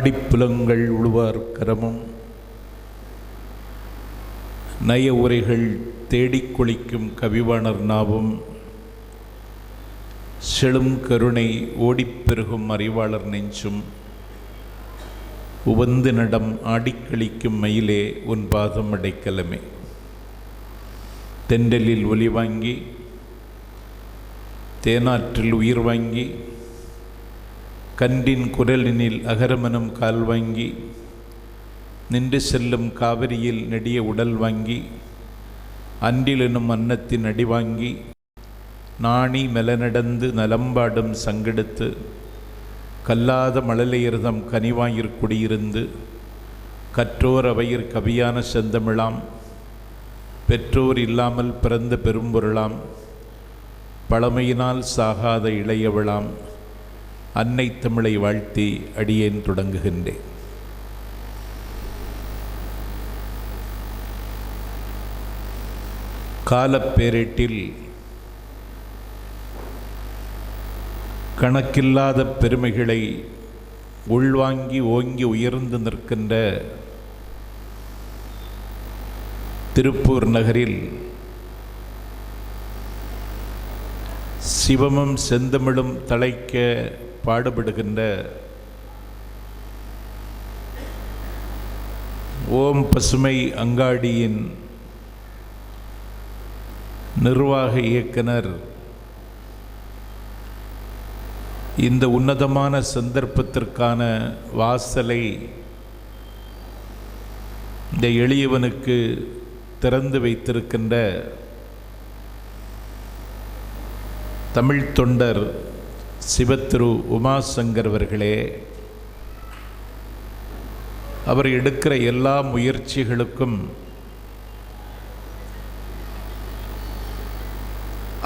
நாடிப்புலங்கள் உழுவார் கரமும். நய உரைகள் தேடிக் கொளிக்கும் கவிவாணர் நாவும். செழும் கருணை ஓடிப்பெருகும் அறிவாளர் நெஞ்சும். உவந்து நடம் ஆடிக்களிக்கும் மயிலே உன் பாதம் அடைக்கலமே. தென்றலில் ஒலி வாங்கி தேனாற்றில் உயிர் வாங்கி கன்றின் குரலினில் அகரமனம் கால் வாங்கி நின்று செல்லும் காவிரியில் நெடிய உடல் வாங்கி அன்றிலெனும் அன்னத்தின் அடி வாங்கி நாணி மெலநடந்து நலம்பாடும் சங்கெடுத்து கல்லாத மழலையர்தம் கனிவாயிற் குடியிருந்து கற்றோர் அவையிற் கவியான செந்தமிழாம் பெற்றோர் இல்லாமல் பிறந்த பெரும்பொருளாம் பழமையினால் சாகாத இளையவளாம். அன்னை தமிழை வாழ்த்தி அடியேன் தொடங்குகின்றேன். காலப்பேரேட்டில் கணக்கில்லாத பெருமைகளை உள்வாங்கி ஓங்கி உயர்ந்து நிற்கின்ற திருப்பூர் நகரில் சிவமும் செந்தமிழும் தழைக்க பாடுபடுகின்ற ஓம் பசுமை அங்காடியின் நிர்வாக இயக்குனர் இந்த உன்னதமான சந்தர்ப்பத்திற்கான வாசலை இந்த எளியவனுக்கு திறந்து வைத்திருக்கின்ற தமிழ் தொண்டர் சிவத்திரு உமாசங்கர் அவர்களே அவர் எடுக்கிற எல்லா முயற்சிகளுக்கும்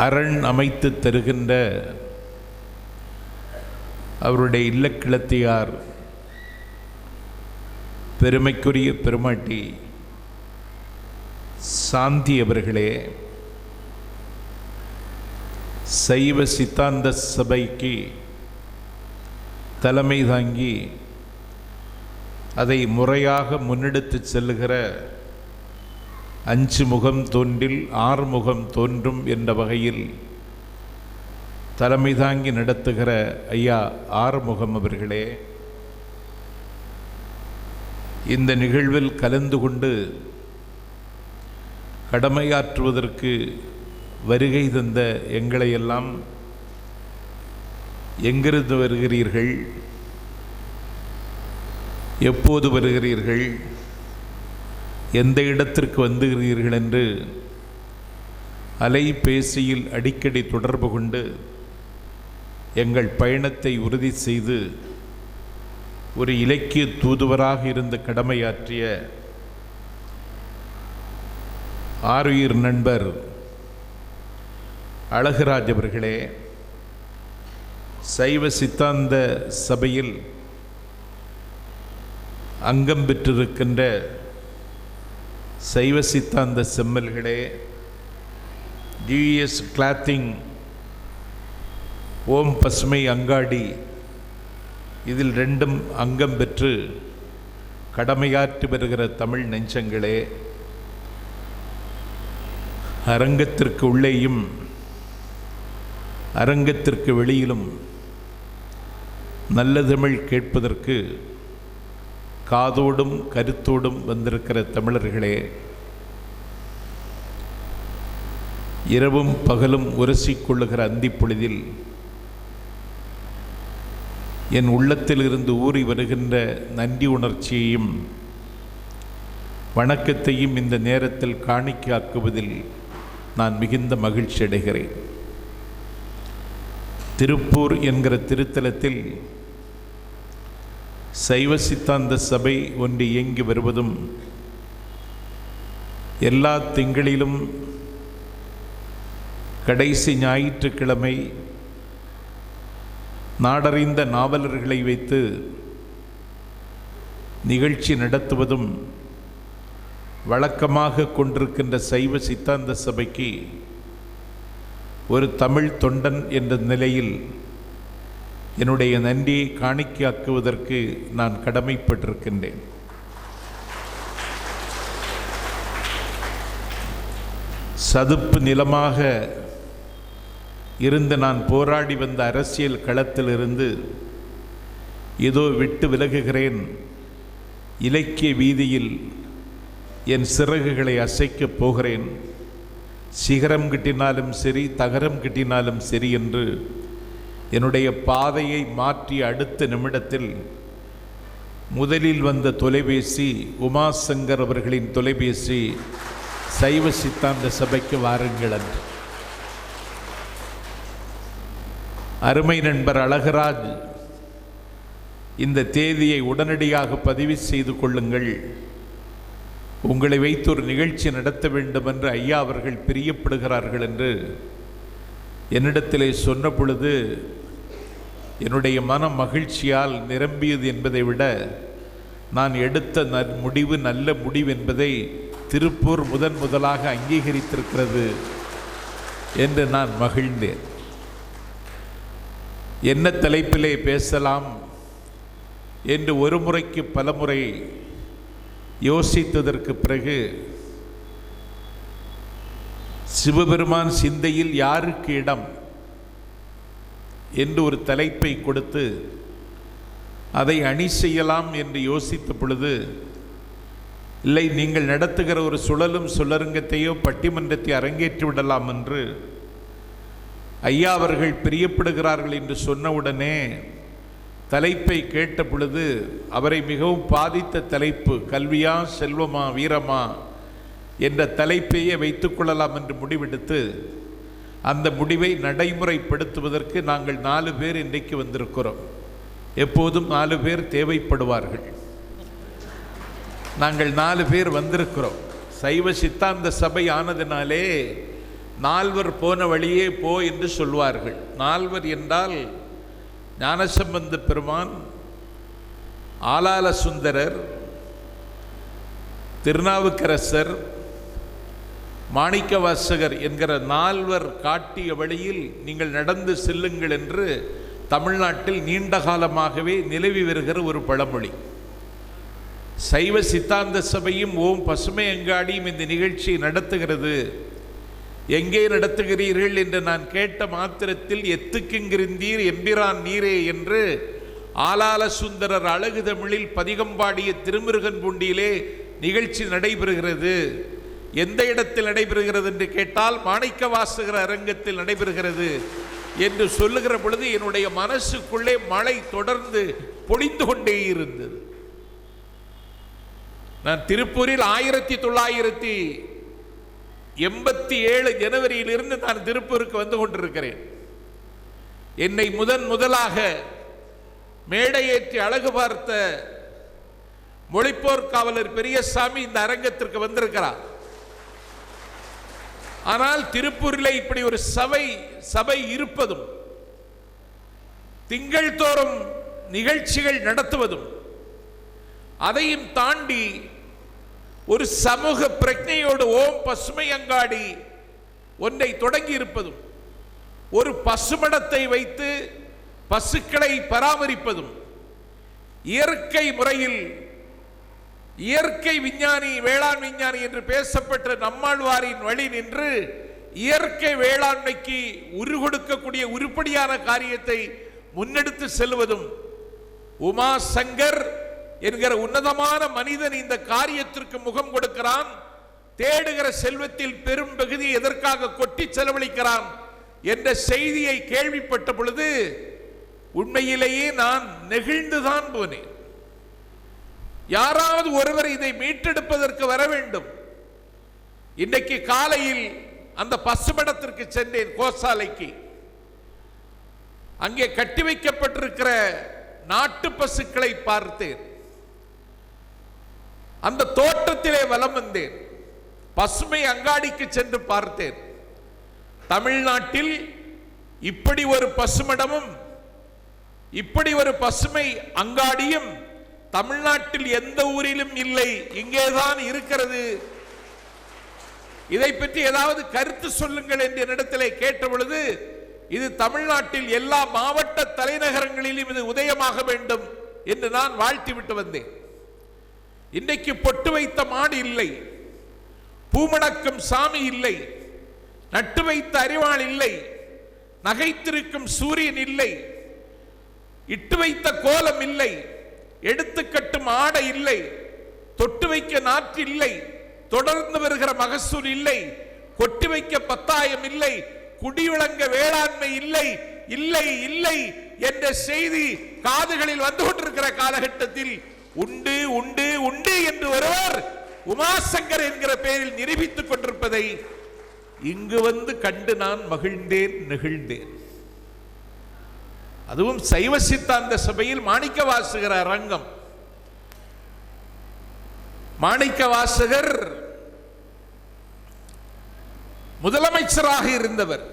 அரண் அமைத்து தருகின்ற அவருடைய இல்லக்கிழத்தியார் பெருமைக்குரிய பெருமாட்டி சாந்தி அவர்களே சைவ சித்தாந்த சபைக்கு தலைமை தாங்கி அதை முறையாக முன்னெடுத்து செல்லுகிற அஞ்சு முகம் தோன்றில் ஆறு முகம் தோன்றும் என்ற வகையில் தலைமை தாங்கி நடத்துகிற ஐயா ஆறுமுகம் அவர்களே இந்த நிகழ்வில் கலந்து கொண்டு கடமையாற்றுவதற்கு வருகை தந்த எங்களையெல்லாம் எங்கிருந்து வருகிறீர்கள்? எப்போது வருகிறீர்கள்? எந்த இடத்திற்கு வந்துகிறீர்கள் என்று அலைபேசியில் அடிக்கடி தொடர்பு கொண்டு எங்கள் பயணத்தை உறுதி செய்து ஒரு இலக்கிய தூதுவராக இருந்த கடமையாற்றிய ஆருயிர் நண்பர் அழகராஜ் அவர்களே சைவ சித்தாந்த சபையில் அங்கம் பெற்றிருக்கின்ற சைவ சித்தாந்த செம்மல்களே ஜிஎஸ் கிளாத்திங் ஓம் பசுமை அங்காடி இதில் ரெண்டும் அங்கம் பெற்று கடமையாற்றி வருகிற தமிழ் நெஞ்சங்களே அரங்கத்திற்கு உள்ளேயும் அரங்கத்திற்கு வெளியிலும் நல்ல தமிழ் கேட்பதற்கு காதோடும் கருத்தோடும் வந்திருக்கிற தமிழர்களே இரவும் பகலும் உரசிக்கொள்ளுகிற அந்திப்பொழுதில் என் உள்ளத்திலிருந்து ஊறி வருகின்ற நன்றி உணர்ச்சியையும் வணக்கத்தையும் இந்த நேரத்தில் காணிக்காக்குவதில் நான் மிகுந்த மகிழ்ச்சி அடைகிறேன் திருப்பூர் என்கிற திருத்தலத்தில் சைவ சித்தாந்த சபை ஒன்று இயங்கி வருவதும் எல்லா திங்களிலும் கடைசி ஞாயிற்றுக்கிழமை நாடறிந்த நாவலர்களை வைத்து நிகழ்ச்சி நடத்துவதும் வழக்கமாக கொண்டிருக்கின்ற சைவ சித்தாந்த சபைக்கு ஒரு தமிழ் தொண்டன் என்ற நிலையில் என்னுடைய நன்றியை காணிக்கையாக்குவதற்கு நான் கடமைப்பட்டிருக்கின்றேன். சதுப்பு நிலமாக இருந்து நான் போராடி வந்த அரசியல் களத்திலிருந்து ஏதோ விட்டு விலகுகிறேன். இலக்கிய வீதியில் என் சிறகுகளை அசைக்கப் போகிறேன். சிகரம் கிட்டினாலும் சரி தகரம் கிட்டினாலும் சரி என்று என்னுடைய பாதையை மாற்றி அடுத்த நிமிடத்தில் முதலில் வந்த தொலைபேசி உமாசங்கர் அவர்களின் தொலைபேசி சைவ சித்தாந்த சபைக்கு வாருங்கள் என்று. அருமை நண்பர் அழகராஜ் இந்த தேதியை உடனடியாக பதிவு செய்து கொள்ளுங்கள். உங்களை வைத்து ஒரு நிகழ்ச்சி நடத்த வேண்டும் என்று ஐயா அவர்கள் பிரியப்படுகிறார்கள் என்று என்னிடத்திலே சொன்ன பொழுது என்னுடைய மனம் மகிழ்ச்சியால் நிரம்பியது என்பதை விட நான் எடுத்த ந முடிவு நல்ல முடிவு என்பதை திருப்பூர் முதன் முதலாக அங்கீகரித்திருக்கிறது என்று நான் மகிழ்ந்தேன். என்ன தலைப்பிலே பேசலாம் என்று ஒரு முறைக்கு பலமுறை யோசித்ததற்கு பிறகு சிவபெருமான் சிந்தையில் யாருக்கு இடம் என்று ஒரு தலைப்பை கொடுத்து அதை அணி செய்யலாம் என்று யோசித்த பொழுது இல்லை நீங்கள் நடத்துகிற ஒரு சுழலும் சுழருங்கத்தையோ பட்டிமன்றத்தை அரங்கேற்றி விடலாம் என்று ஐயா அவர்கள் பிரியப்படுகிறார்கள் என்று சொன்னவுடனே தலைப்பை கேட்ட பொழுது அவரை மிகவும் பாதித்த தலைப்பு கல்வியா செல்வமா வீரமா? என்ற தலைப்பையே வைத்துக்கொள்ளலாம் என்று முடிவெடுத்து அந்த முடிவை நடைமுறைப்படுத்துவதற்கு நாங்கள் நாலு பேர் இன்றைக்கு வந்திருக்கிறோம். எப்போதும் நாலு பேர் தேவைப்படுவார்கள். நாங்கள் நாலு பேர் வந்திருக்கிறோம். சைவ சித்தாந்த சபை ஆனதினாலே நால்வர் போன வழியே போ என்று சொல்வார்கள். நால்வர் என்றால் ஞானசம்பந்த பெருமான் ஆலால சுந்தரர் திருநாவுக்கரசர் மாணிக்கவாசகர் என்கிற நால்வர் காட்டிய வழியில் நீங்கள் நடந்து செல்லுங்கள் என்று தமிழ்நாட்டில் நீண்ட காலமாகவே நிலவி வருகிற ஒரு பழமொழி. சைவ சித்தாந்த சபையும் ஓம் பசுமை அங்காடியும் இந்த நிகழ்ச்சியை நடத்துகிறது. எங்கே நடத்துகிறீர்கள் என்று நான் கேட்ட மாத்திரத்தில் எத்துக்குங்கிருந்தீர் எம்பிரான் நீரே என்று ஆலால சுந்தரர் அழகு தமிழில் பதிகம்பாடிய திருமுருகன் பூண்டியிலே நிகழ்ச்சி நடைபெறுகிறது. எந்த இடத்தில் நடைபெறுகிறது என்று கேட்டால் மாணிக்க வாசகர் அரங்கத்தில் நடைபெறுகிறது என்று சொல்லுகிற பொழுது என்னுடைய மனசுக்குள்ளே மழை தொடர்ந்து பொழிந்து கொண்டே இருந்தது. நான் திருப்பூரில் ஆயிரத்தி தொள்ளாயிரத்தி எண்பத்தி ஏழு ஜனவரியிலிருந்து நான் திருப்பூருக்கு வந்து கொண்டிருக்கிறேன். என்னை முதன் முதலாக மேடையேற்றி அழகு பார்த்த மொழிப்போர் காவலர் பெரியசாமி இந்த அரங்கத்திற்கு வந்திருக்கிறார். ஆனால் திருப்பூரில் இப்படி ஒரு சபை சபை இருப்பதும் திங்கள் தோறும் நிகழ்ச்சிகள் நடத்துவதும் அதையும் தாண்டி ஒரு சமூக பிரஜையோடு ஓம் பசுமை அங்காடி ஒன்றை தொடங்கி இருப்பதும் ஒரு பசுமடத்தை வைத்து பசுக்களை பராமரிப்பதும் இயற்கை முறையில் இயற்கை விஞ்ஞானி வேளாண் விஞ்ஞானி என்று பேசப்பட்ட நம்மாழ்வாரின் வழி நின்று இயற்கை வேளாண்மைக்கு உரு கொடுக்கக்கூடிய உருப்படியான காரியத்தை முன்னெடுத்து செல்வதும் உமா சங்கர் என்கிற உன்னதமான மனிதன் இந்த காரியத்திற்கு முகம் கொடுக்கிறான். தேடுகிற செல்வத்தில் பெரும் பகுதி எதற்காக கொட்டி செலவழிக்கிறான் என்ற செய்தியை கேள்விப்பட்ட பொழுது உண்மையிலேயே நான் நெகிழ்ந்துதான் போனேன். யாராவது ஒருவர் இதை மீட்டெடுப்பதற்கு வர வேண்டும். இன்றைக்கு காலையில் அந்த பசுமடத்திற்கு சென்றேன் கோசாலைக்கு. அங்கே கட்டி வைக்கப்பட்டிருக்கிற நாட்டு பசுக்களை பார்த்தேன். அந்த தோட்டத்திலே வலம் வந்தேன். பசுமை அங்காடிக்கு சென்று பார்த்தேன். தமிழ்நாட்டில் இப்படி ஒரு பசுமடமும் இப்படி ஒரு பசுமை அங்காடியும் தமிழ்நாட்டில் எந்த ஊரிலும் இல்லை. இங்கேதான் இருக்கிறது. இதை பற்றி ஏதாவது கருத்து சொல்லுங்கள் என்று என்னிடத்திலே கேட்ட பொழுது இது தமிழ்நாட்டில் எல்லா மாவட்ட தலைநகரங்களிலும் இது உதயமாக வேண்டும் என்று நான் வாழ்த்திவிட்டு வந்தேன். இன்றைக்கு பொட்டு வைத்த மாடு இல்லை. பூமணக்கும் சாமி இல்லை. நட்டு வைத்த அறிவாள் இல்லை. நகைத்திருக்கும் சூரியன் இல்லை. இட்டு வைத்த கோலம் இல்லை. எடுத்து கட்டும் ஆடை இல்லை. தொட்டு வைக்க நாற்று இல்லை. தொடர்ந்து வருகிற மகசூல் இல்லை. கொட்டி வைக்க பத்தாயம் இல்லை. குடிவிளங்க வேளாண்மை இல்லை. இல்லை இல்லை என்ற செய்தி காதுகளில் வந்து கொண்டிருக்கிற காலகட்டத்தில் உண்டு உண்டு உண்டு என்று ஒருவர் உமாசங்கர் என்கிற பெயரில் நிரூபித்துக் கொண்டிருப்பதை இங்கு வந்து கண்டு நான் மகிழ்ந்தேன் நெகிழ்ந்தேன். அதுவும் சைவ சித்தாந்த சபையில் மாணிக்க வாசகர் அரங்கம். மாணிக்க வாசகர் முதலமைச்சராக இருந்தவர்.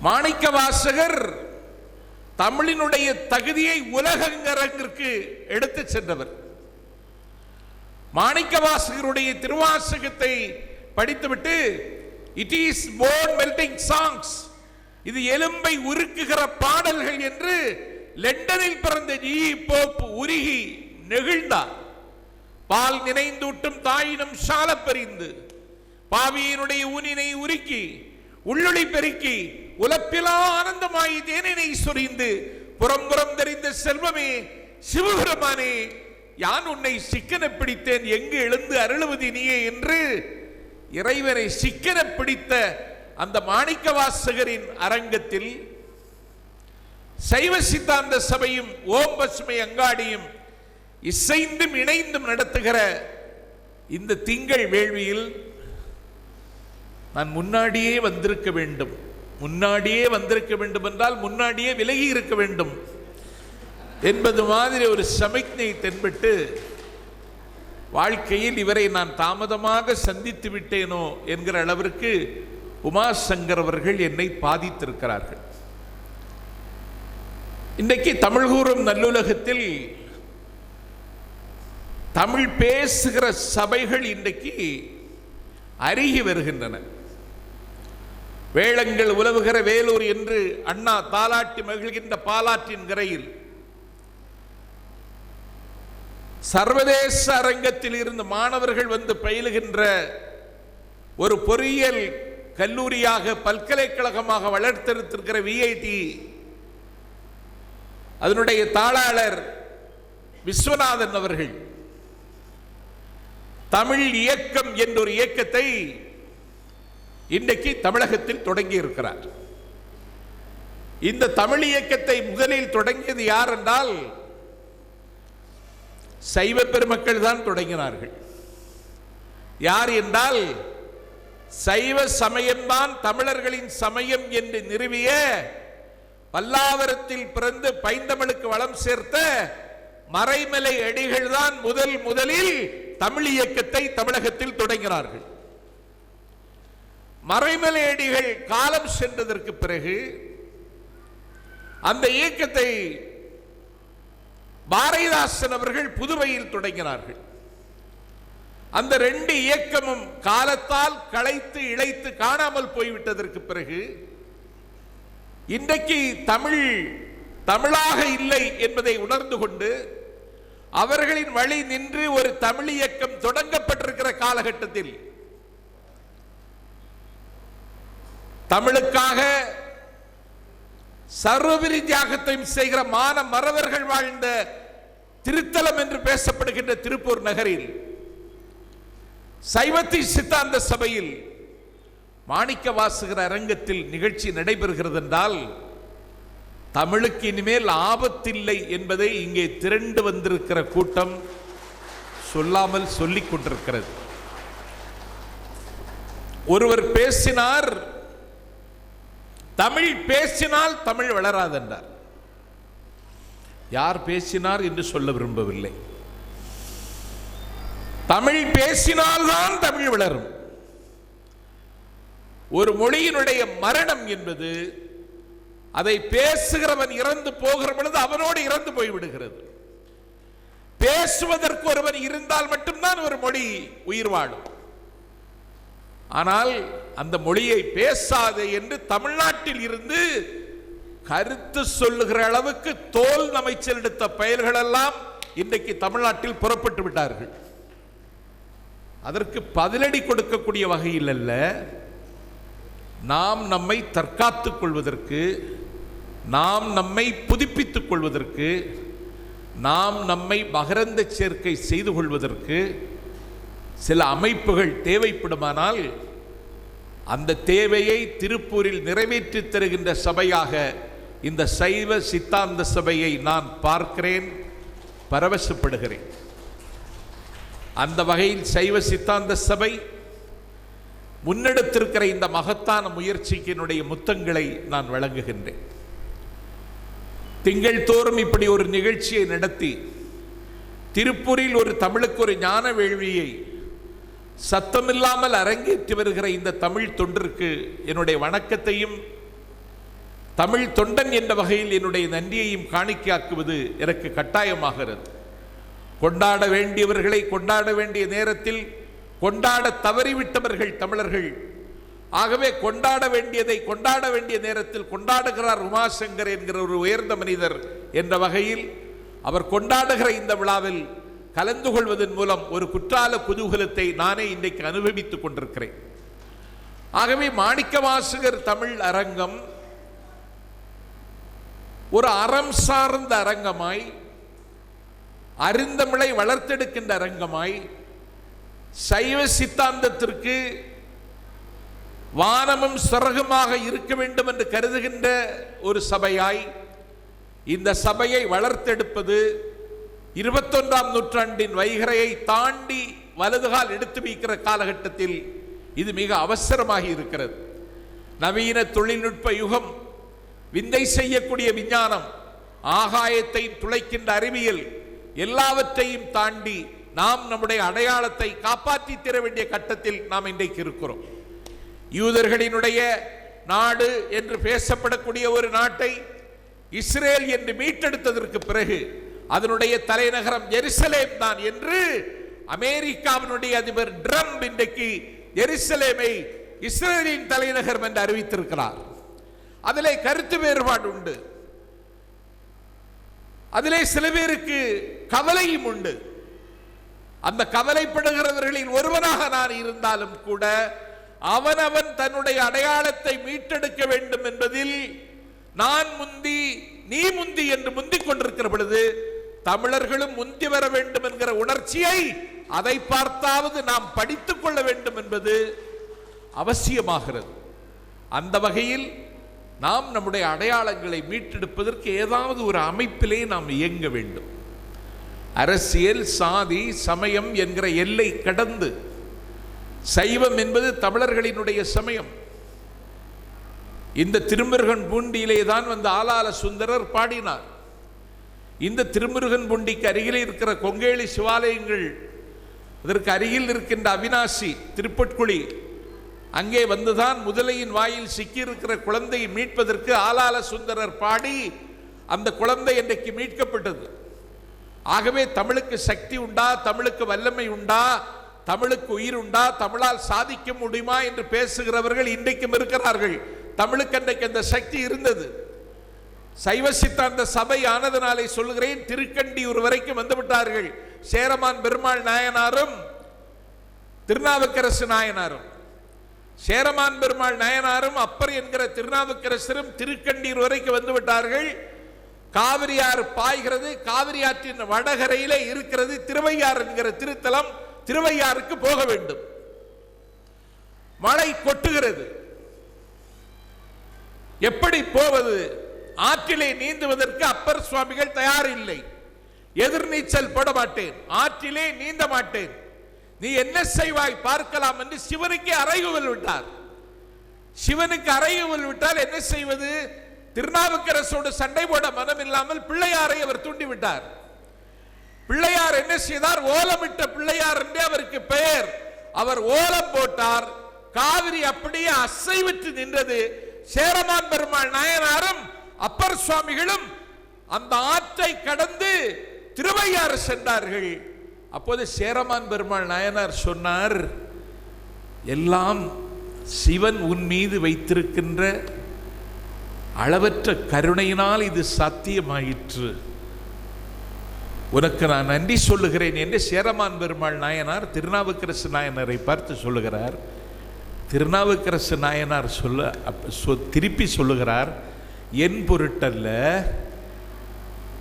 மாணிக்க வாசகர் தமிழினுடைய தகுதியை உலகங்கரங்கிற்கு எடுத்து சென்றவர். மாணிக்கவாசகருடைய திருவாசகத்தை படித்துவிட்டு it is bone melting songs இது எலும்பை உருக்குகிற பாடல்கள் என்று லண்டனில் பிறந்த ஜி. போப் உருகி நெகிழ்ந்தார். பால் நினைந்தூட்டும் தாயினும் சால பறிந்து பாவியினுடைய ஊனினை உருக்கி உள்ளொளி பெருக்கி உலப்பிலா ஆனந்தமாய் தேனினை சொரிந்து புறம் புறம் தெரிந்த செல்வமே சிவபெருமானே யான் உன்னை சிக்கன பிடித்தேன்? எங்கு எழுந்து அருளுவது நீயே என்று இறைவனை சிக்கன பிடித்த அந்த மாணிக்க வாசகரின் அரங்கத்தில் சைவ சித்தாந்த சபையும் ஓம் பசுமை அங்காடியும் இசைந்தும் இணைந்தும் நடத்துகிற இந்த திங்கள் வேள்வியில் நான் முன்னாடியே வந்திருக்க வேண்டும். முன்னாடியே வந்திருக்க வேண்டும் என்றால் முன்னாடியே விலகி இருக்க வேண்டும். என்பது மாதிரி ஒரு சமிக்ஞை தென்பட்டு வாழ்க்கையில் இவரை நான் தாமதமாக சந்தித்து விட்டேனோ என்கிற அளவிற்கு உமாசங்கர் அவர்கள் என்னை பாதித்திருக்கிறார்கள். இன்றைக்கு தமிழ் கூறும் நல்லுலகத்தில் தமிழ் பேசுகிற சபைகள் இன்றைக்கு அருகி வருகின்றன. வேளங்கள் உலவுகிற வேலூர் என்று அண்ணா தாலாட்டி மகிழ்கின்ற பாலாற்றின் கரையில். சர்வதேச அரங்கத்தில் இருந்து மாணவர்கள் வந்து பயிலுகின்ற ஒரு பொறியியல் கல்லூரியாக பல்கலைக்கழகமாக வளர்த்தெடுத்திருக்கிற விஐடி அதனுடைய தாளாளர் விஸ்வநாதன் அவர்கள். தமிழ் இயக்கம் என்ற ஒரு இயக்கத்தை இன்றைக்கு தமிழகத்தில் தொடங்கி இருக்கிறார். இந்த தமிழ் இயக்கத்தை முதலில் தொடங்கியது யார் என்றால் சைவ பெருமக்கள் தான் தொடங்கினார்கள். யார் என்றால் சைவ சமயம்தான் தமிழர்களின் சமயம் என்று நிறுவிய பல்லாவரத்தில் பிறந்து பைந்தமிழுக்கு வளம் சேர்த்த மறைமலை அடிகள் தான் முதல் முதலில் தமிழ் இயக்கத்தை தமிழகத்தில் தொடங்கினார்கள். மறைமலையடிகள் காலம் சென்றதற்கு பிறகு அந்த இயக்கத்தை பாரதிதாசன் அவர்கள் புதுவையில் தொடங்கினார்கள். அந்த ரெண்டு இயக்கமும் காலத்தால் களைத்து இழைத்து காணாமல் போய்விட்டதற்கு பிறகு இன்றைக்கு தமிழ் தமிழாக இல்லை என்பதை உணர்ந்து கொண்டு அவர்களின் வழி நின்று ஒரு தமிழ் இயக்கம் தொடங்கப்பட்டிருக்கிற காலகட்டத்தில் தமிழுக்காக சர்வபிரி தியாகத்தையும் செய்கிற மான மறவர்கள் வாழ்ந்த திருத்தலம் என்று பேசப்படுகின்ற திருப்பூர் நகரில் சைவத்தி சித்தாந்த சபையில் மாணிக்க வாசுகிற அரங்கத்தில் நிகழ்ச்சி நடைபெறுகிறது என்றால் தமிழுக்கு இனிமேல் ஆபத்தில்லை என்பதை இங்கே திரண்டு வந்திருக்கிற கூட்டம் சொல்லாமல் சொல்லிக் கொண்டிருக்கிறது. ஒருவர் பேசினார் தமிழ் பேசினால் தமிழ் வளராது என்றார். யார் பேசினார் என்று சொல்ல விரும்பவில்லை. தமிழ் பேசினால்தான் தமிழ் வளரும். ஒரு மொழியினுடைய மரணம் என்பது அதை பேசுகிறவன் இறந்து போகிற பொழுது அவனோடு இறந்து போய்விடுகிறது பேசுவதற்கு ஒருவன் இருந்தால் மட்டும்தான் ஒரு மொழி உயிர் வாழும். ஆனால் அந்த மொழியை பேசாதே என்று தமிழ்நாட்டில் இருந்து கருத்து சொல்லுகிற அளவுக்கு தோல் நமைச்சல் எடுத்த பெயர்கள் எல்லாம் இன்றைக்கு தமிழ்நாட்டில் புறப்பட்டு விட்டார்கள். அதற்கு பதிலடி கொடுக்கக்கூடிய வகையில் அல்ல நாம் நம்மை தற்காத்துக் கொள்வதற்கு நாம் நம்மை புதுப்பித்துக் கொள்வதற்கு நாம் நம்மை மகரந்த சேர்க்கை செய்து கொள்வதற்கு சில அமைப்புகள் தேவைப்படுமானால் அந்த தேவையை திருப்பூரில் நிறைவேற்றித் தருகின்ற சபையாக இந்த சைவ சித்தாந்த சபையை நான் பார்க்கிறேன் பரவசப்படுகிறேன். அந்த வகையில் சைவ சித்தாந்த சபை முன்னெடுத்திருக்கிற இந்த மகத்தான முயற்சிக்கினுடைய முத்தங்களை நான் வழங்குகின்றேன். திங்கள் தோறும் இப்படி ஒரு நிகழ்ச்சியை நடத்தி திருப்பூரில் ஒரு தமிழுக்கு ஒரு ஞான வேள்வியை சத்தமில்லாமல் அரங்கேற்றி வருகிற இந்த தமிழ் தொண்டிற்கு என்னுடைய வணக்கத்தையும் தமிழ் தொண்டன் என்ற வகையில் என்னுடைய நன்றியையும் காணிக்கையாக்குவது எனக்கு கட்டாயமாகிறது. கொண்டாட வேண்டியவர்களை கொண்டாட வேண்டிய நேரத்தில் கொண்டாட தவறிவிட்டவர்கள் தமிழர்கள். ஆகவே கொண்டாட வேண்டியதை கொண்டாட வேண்டிய நேரத்தில் கொண்டாடுகிறார் உமாசங்கர் என்கிற ஒரு உயர்ந்த மனிதர் என்ற வகையில் அவர் கொண்டாடுகிற இந்த விழாவில் கலந்து கொள்வதன் மூலம் ஒரு குற்றால குதூகலத்தை நானே இன்றைக்கு அனுபவித்துக் கொண்டிருக்கிறேன். ஆகவே மாணிக்கவாசகர் தமிழ் அரங்கம் ஒரு அறம் சார்ந்த அரங்கமாய் அருந்தமிழை வளர்த்தெடுக்கின்ற அரங்கமாய் சைவ சித்தாந்தத்திற்கு வானமும் சிறகுமாக இருக்க வேண்டும் என்று கருதுகின்ற ஒரு சபையாய் இந்த சபையை வளர்த்தெடுப்பது இருபத்தொன்றாம் நூற்றாண்டின் வைகரையை தாண்டி வலதுகால் எடுத்து வைக்கிற காலகட்டத்தில் இது மிக அவசரமாகி இருக்கிறது. நவீன தொழில்நுட்ப யுகம் விந்தை செய்யக்கூடிய விஞ்ஞானம் ஆகாயத்தை துளைக்கின்ற அறிவியல் எல்லாவற்றையும் தாண்டி நாம் நம்முடைய அடையாளத்தை காப்பாற்றி தர வேண்டிய கட்டத்தில் நாம் இன்றைக்கு இருக்கிறோம். யூதர்களினுடைய நாடு என்று பேசப்படக்கூடிய ஒரு நாட்டை இஸ்ரேல் என்று மீட்டெடுத்ததற்கு பிறகு அதனுடைய தலைநகரம் எருசலேம் தான் என்று அமெரிக்காவினுடைய அதிபர் ட்ரம்ப் இன்றைக்கு எருசலேமை இஸ்ரேலின் தலைநகரம் என்று அறிவித்திருக்கிறார். அதிலே கருத்து வேறுபாடு உண்டு. அதிலே சில பேருக்கு கவலையும் உண்டு. அந்த கவலைப்படுகிறவர்களில் ஒருவனாக நான் இருந்தாலும் கூட அவனவன் தன்னுடைய அடையாளத்தை மீட்டெடுக்க வேண்டும் என்பதில் நான் முந்தி நீ முந்தி என்று முந்திக் கொண்டிருக்கிற பொழுது தமிழர்களும் முந்தி வர வேண்டும் என்கிற உணர்ச்சியை அதை பார்த்தாவது நாம் படித்துக் கொள்ள வேண்டும் என்பது அவசியமாகிறது. அந்த வகையில் நாம் நம்முடைய அடையாளங்களை மீட்டெடுப்பதற்கு ஏதாவது ஒரு அமைப்பிலே நாம் இயங்க வேண்டும். அரசியல் சாதி சமயம் என்கிற எல்லை கடந்து சைவம் என்பது தமிழர்களினுடைய சமயம். இந்த திருமுருகன் பூண்டியிலே தான் வந்து ஆலால சுந்தரர் பாடினார். இந்த திருமுருகன் புண்டிக்கு அருகில் இருக்கிற கொங்கேளி சிவாலயங்கள் அதற்கு அருகில் இருக்கின்ற அவினாசி திருப்பட்குழி அங்கே வந்துதான் முதலையின் வாயில் சிக்கியிருக்கிற குழந்தையை மீட்பதற்கு ஆலால சுந்தரர் பாடி அந்த குழந்தை இன்றைக்கு மீட்கப்பட்டது. ஆகவே தமிழுக்கு சக்தி உண்டா தமிழுக்கு வல்லமை உண்டா தமிழுக்கு உயிர் உண்டா தமிழால் சாதிக்க முடியுமா என்று பேசுகிறவர்கள் இன்றைக்கும் இருக்கிறார்கள். தமிழுக்கு அன்றைக்கு அந்த சக்தி இருந்தது. சைவ சித்தாந்த சபை ஆனதனாலே சொல்லுகிறேன் திருக்கண்டியூர் வரைக்கும் வந்துவிட்டார்கள் சேரமான் பெருமாள் நாயனாரும் திருநாவுக்கரசு நாயனாரும். சேரமான் பெருமாள் நாயனாரும் அப்பர் என்கிற திருநாவுக்கரசரும் திருக்கண்டீர் வரைக்கும் வந்துவிட்டார்கள் காவிரியாறு பாய்கிறது காவிரி ஆற்றின் வடகரையிலே இருக்கிறது திருவையாறு என்கிற திருத்தலம் திருவையாறுக்கு போக வேண்டும். மழை கொட்டுகிறது. எப்படி போவது? ஆற்றிலே நீந்துவதற்கு அப்பர் சுவாமிகள் தயார் இல்லை எதிர்நீச்சல் போட மாட்டேன் ஆற்றிலே நீந்த மாட்டேன் நீ என்ன செய்வாய் பார்க்கலாம் என்று சிவனுக்கு அறைகுவல் விட்டார். சிவனுக்கு அறைகுவல் விட்டால் என்ன செய்வது? திருநாவுக்கரசோடு சண்டை போட மனம் இல்லாமல் பிள்ளையாரை அவர் தூண்டி விட்டார். பிள்ளையார் என்ன செய்தார்? ஓலமிட்ட பிள்ளையார் என்றே அவருக்கு பெயர். அவர் ஓலம் போட்டார். காவிரி அப்படியே அசைவிட்டு நின்றது. சேரமான் பெருமாள் நாயனாரும் அப்பர் சுவாமிகளும் அந்த ஆற்றை கடந்து திருவையாறு சென்றார்கள். அப்போது சேரமான் பெருமாள் நாயனார் சொன்னார் எல்லாம் சிவன் உன் மீது வைத்திருக்கின்ற அளவற்ற கருணையினால் இது சாத்தியமாயிற்று. உனக்கு நான் நன்றி சொல்லுகிறேன் என்று சேரமான் பெருமாள் நாயனார் திருநாவுக்கரசு நாயனரை பார்த்து சொல்லுகிறார். திருநாவுக்கரசு நாயனார் சொல்ல சொ- திருப்பி சொல்லுகிறார் என் பொருட்டல்ல.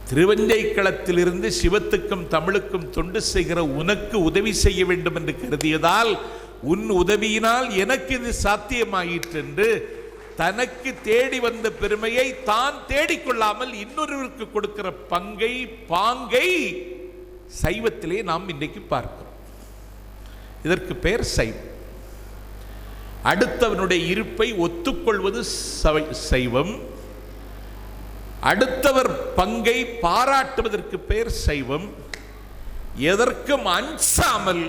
திருவஞ்சைக்களத்திலிருந்து சிவத்துக்கும் தமிழுக்கும் தொண்டு செய்கிற உனக்கு உதவி செய்ய வேண்டும் என்று கருதியதால் உன் உதவியினால் எனக்கு இது சாத்தியமாயிற்று என்று தனக்கு தேடி வந்த பெருமையை தான் தேடிக்கொள்ளாமல் இன்னொருவருக்கு கொடுக்கிற பங்கை பாங்கை சைவத்திலே நாம் இன்றைக்கு பார்க்கிறோம். இதற்கு பெயர் சைவம். அடுத்தவனுடைய இருப்பை ஒத்துக்கொள்வது சைவம். அடுத்தவர் பங்கை பாராட்டுவதற்கு பெயர் சைவம் எதற்கும் அஞ்சாமல்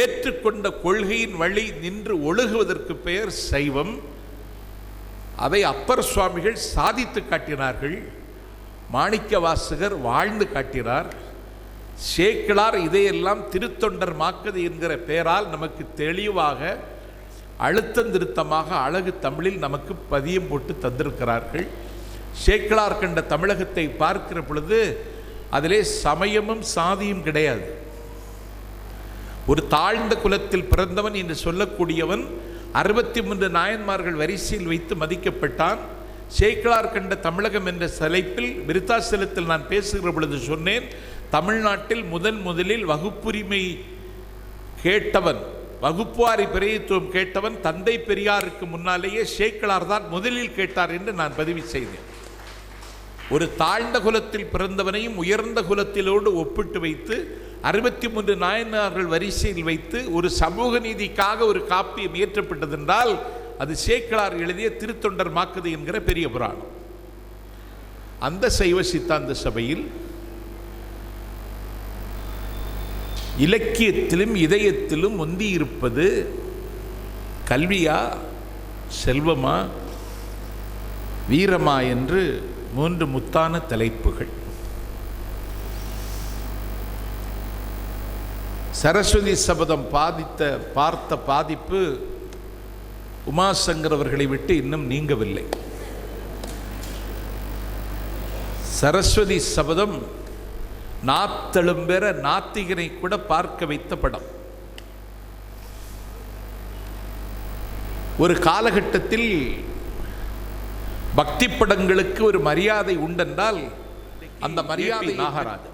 ஏற்றுக்கொண்ட கொள்கையின் வழி நின்று ஒழுகுவதற்கு பெயர் சைவம். அதை அப்பர் சுவாமிகள் சாதித்து காட்டினார்கள் மாணிக்க வாசகர் வாழ்ந்து காட்டினார். சேக்கிழார் இதையெல்லாம் திருத்தொண்டர் மாக்கது என்கிற பெயரால் நமக்கு தெளிவாக அழுத்தந்திருத்தமாக அழகு தமிழில் நமக்கு பதியம் போட்டு தந்திருக்கிறார்கள். சேக்கலார் கண்ட தமிழகத்தை பார்க்கிற பொழுது அதிலே சமயமும் சாதியும் கிடையாது. ஒரு தாழ்ந்த குலத்தில் பிறந்தவன் என்று சொல்லக்கூடியவன் அறுபத்தி மூன்று நாயன்மார்கள் வரிசையில் வைத்து மதிக்கப்பட்டான். சேக்கிழார் கண்ட தமிழகம் என்ற தலைப்பில் விருத்தாசலத்தில் நான் பேசுகிற பொழுது சொன்னேன் தமிழ்நாட்டில் முதன் முதலில் வகுப்புரிமை கேட்டவன் வகுப்புவாரி பிரதித்துவம் கேட்டவன் தந்தை பெரியாருக்கு முன்னாலேயே சேக்கிழார் தான் முதலில் கேட்டார் என்று நான் பதிவு செய்தேன். ஒரு தாழ்ந்த குலத்தில் பிறந்தவனையும் உயர்ந்த குலத்திலோடு ஒப்பிட்டு வைத்து அறுபத்தி மூன்று நாயனார்கள் வரிசையில் வைத்து ஒரு சமூக நீதிக்காக ஒரு காப்பியம் இயற்றப்பட்டதென்றால் அது சேக்கலார் எழுதிய திருத்தொண்டர் மாக்குது என்கிற பெரிய புராணம். அந்த சைவ சித்தாந்த சபையில் இலக்கியத்திலும் இதயத்திலும் ஒந்தியிருப்பது இருப்பது கல்வியா செல்வமா வீரமா என்று மூன்று முத்தான தலைப்புகள். சரஸ்வதி சபதம் பாதித்த பார்த்த பாதிப்பு உமாசங்கர் அவர்களை விட்டு இன்னும் நீங்கவில்லை. சரஸ்வதி சபதம் நாத்தெழும்பெற நாத்திகனை கூட பார்க்க வைத்த படம். ஒரு காலகட்டத்தில் பக்தி படங்களுக்கு ஒரு மரியாதை உண்டென்றால் அந்த மரியாதை நாகராஜன்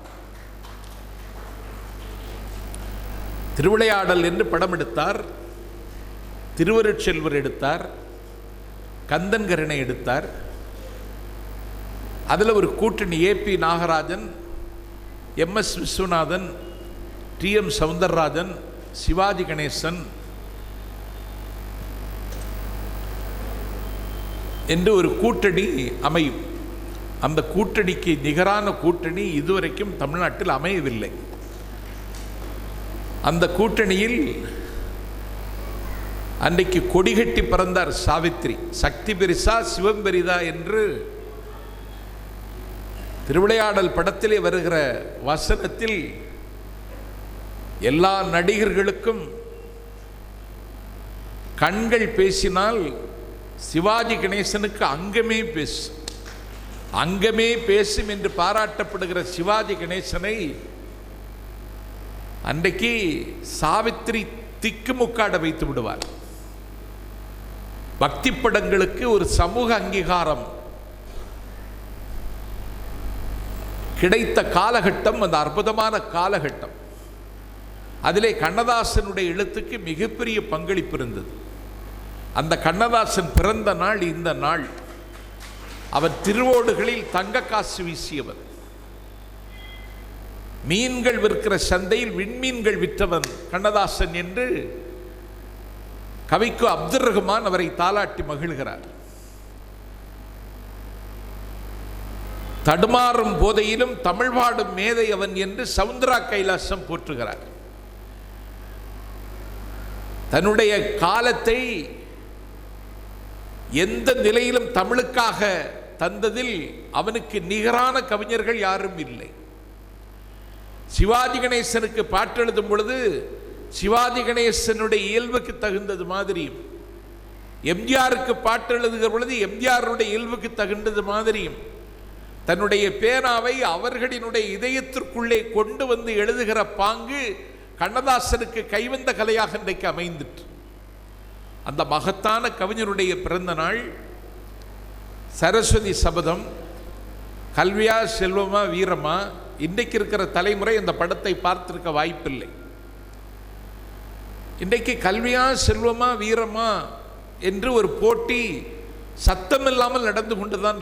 திருவிளையாடல் என்று படம் எடுத்தார் திருவருட்செல்வர் எடுத்தார் கந்தன்கரனை எடுத்தார். அதில் ஒரு கூட்டணி AP Nagarajan MS Viswanathan T M Soundararajan Sivaji Ganesan என்று ஒரு கூட்டணி அமையும். அந்த கூட்டணிக்கு நிகரான கூட்டணி இதுவரைக்கும் தமிழ்நாட்டில் அமையவில்லை. அந்த கூட்டணியில் அன்றைக்கு கொடிகட்டி பிறந்தார் சாவித்ரி. சக்தி பெரிசா சிவம் பெரிதா என்று திருவிளையாடல் படத்திலே வருகிற வசனத்தில் எல்லா நடிகர்களுக்கும் கண்கள் பேசினால் சிவாஜி கணேசனுக்கு அங்கமே பேசு. அங்கமே பேசும் என்று பாராட்டப்படுகிற சிவாஜி கணேசனை அன்றைக்கு சாவித்திரி திக்குமுக்காட வைத்து விடுவார். பக்தி படங்களுக்கு ஒரு சமூக அங்கீகாரம். கிடைத்த காலகட்டம் அந்த அற்புதமான காலகட்டம். அதிலே கண்ணதாசனுடைய எழுத்துக்கு மிகப்பெரிய பங்களிப்பு இருந்தது. அந்த கண்ணதாசன் பிறந்த நாள் இந்த நாள். அவர் திருவோடுகளில் தங்க காசு வீசியவர் மீன்கள் விற்கிற சந்தையில் விண்மீன்கள் விற்றவன் கண்ணதாசன் என்று கவிக்கு அப்துல் ரஹ்மான் அவரை தாலாட்டி மகிழ்கிறார். தடுமாறும் போதையிலும் தமிழ் பாடும் மேதை அவன் என்று சவுந்தரா கைலாசம் போற்றுகிறார். தன்னுடைய காலத்தை எந்த நிலையிலும் தமிழுக்காக தந்ததில் அவனுக்கு நிகரான கவிஞர்கள் யாரும் இல்லை. சிவாஜி கணேசனுக்கு பாட்டெழுதும் பொழுது சிவாஜி கணேசனுடைய இயல்புக்கு தகுந்தது மாதிரியும் எம்ஜிஆருக்கு பாட்டு எழுதுகிற பொழுது எம்ஜிஆருடைய இயல்புக்கு தகுந்தது மாதிரியும் தன்னுடைய பேனாவை அவர்களினுடைய இதயத்திற்குள்ளே கொண்டு வந்து எழுதுகிற பாங்கு கண்ணதாசனுக்கு கைவந்த கலையாக இன்றைக்கு அமைந்துட்டு. அந்த மகத்தான கவிஞருடைய பிறந்த நாள் சரஸ்வதி சபதம் கல்வியா செல்வமா வீரமா இன்றைக்கு இருக்கிற தலைமுறை இந்த படத்தை பார்த்திருக்க வாய்ப்பில்லை. இன்றைக்கு கல்வியா செல்வமா வீரமா என்று ஒரு போட்டி சத்தமில்லாமல் நடந்து கொண்டுதான்